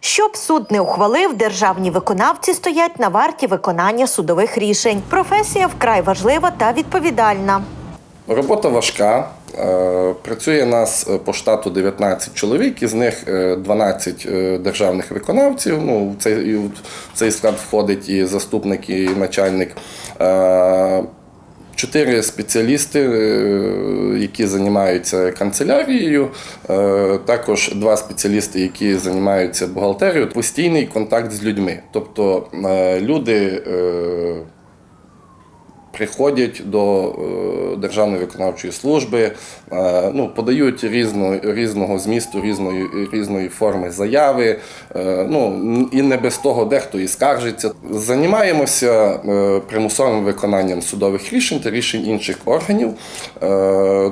Щоб суд не ухвалив, державні виконавці стоять на варті виконання судових рішень. Професія вкрай важлива та відповідальна. Робота важка. Е, Працює нас е, по штату 19 чоловік, із них е, 12 е, державних виконавців. Ну, в цей, в цей склад входить і заступник, і начальник. Чотири спеціалісти, е, які займаються канцелярією, е, також два спеціалісти, які займаються бухгалтерією. Постійний контакт з людьми. Тобто е, люди. Приходять до е, Державної виконавчої служби, е, ну, подають різно, різного змісту, різної, різної форми заяви. е, Ну, і не без того дехто і скаржиться. Займаємося примусовим виконанням судових рішень та рішень інших органів.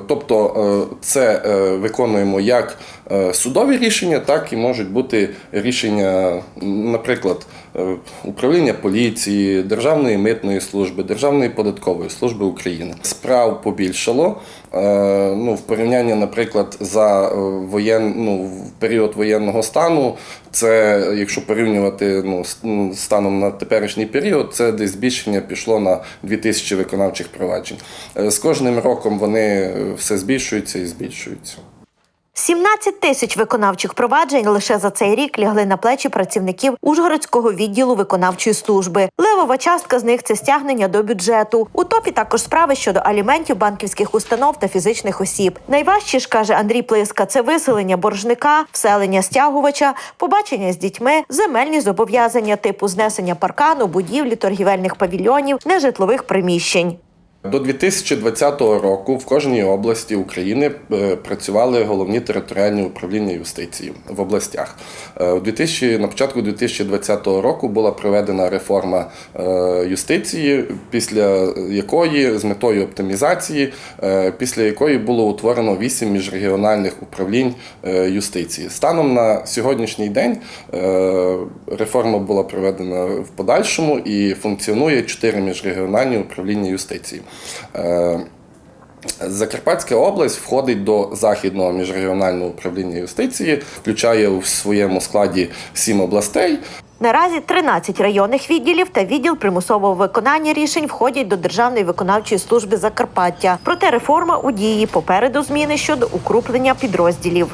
Тобто це виконуємо як судові рішення, так і можуть бути рішення, наприклад, управління поліції, Державної митної служби, Державної податкової служби України. Справ побільшало. Е, Ну, в порівнянні, наприклад, за е, воєн, ну, в період воєнного стану, це якщо порівнювати ну, станом на теперішній період, це десь збільшення пішло на 2000 виконавчих проваджень. Е, З кожним роком вони все збільшуються і збільшуються. 17 тисяч виконавчих проваджень лише за цей рік лягли на плечі працівників Ужгородського відділу виконавчої служби. Левова частка з них це стягнення до бюджету. У топі також справи щодо аліментів банківських установ та фізичних осіб. Найважче ж каже Андрій Плиска: це виселення боржника, вселення стягувача, побачення з дітьми, земельні зобов'язання типу знесення паркану, будівлі, торгівельних павільйонів, нежитлових приміщень. До 2020 року в кожній області України е, працювали головні територіальні управління юстиції в областях. Е, У 2000, на початку 2020 року була проведена реформа е, юстиції, після якої з метою оптимізації, після якої було утворено 8 міжрегіональних управлінь юстиції. Станом на сьогоднішній день реформа була проведена в подальшому і функціонує 4 міжрегіональні управління юстиції. Е, Закарпатська область входить до західного міжрегіонального управління юстиції, включає у своєму складі сім областей. Наразі 13 районних відділів та відділ примусового виконання рішень входять до Державної виконавчої служби Закарпаття. Проте реформа у дії попереду зміни щодо укрупнення підрозділів.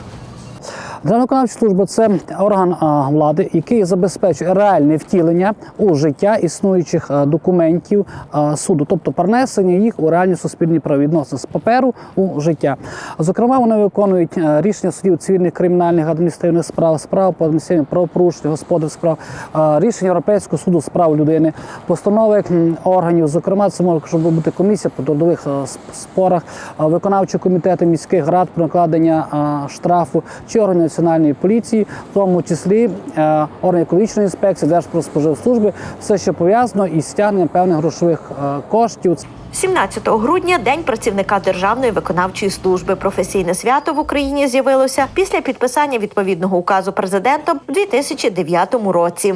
Державна виконавча служба це орган влади, який забезпечує реальне втілення у життя існуючих документів суду, тобто перенесення їх у реальні суспільні правовідносини з паперу у життя. Зокрема, вони виконують рішення судів цивільних кримінальних адміністративних справ, справ по адміністративним правопорушенням, господарських справ, рішення Європейського суду з прав людини, постанови органів. Зокрема, це може бути комісія по трудових спорах, виконавчі комітети міських рад про накладення штрафу чи органи національної поліції, в тому числі е, органи екологічної інспекції, Держпродспоживслужби, все, що пов'язано із стягненням певних грошових е, коштів. 17 грудня день працівника Державної виконавчої служби. Професійне свято в Україні з'явилося після підписання відповідного указу президентом у 2009 році.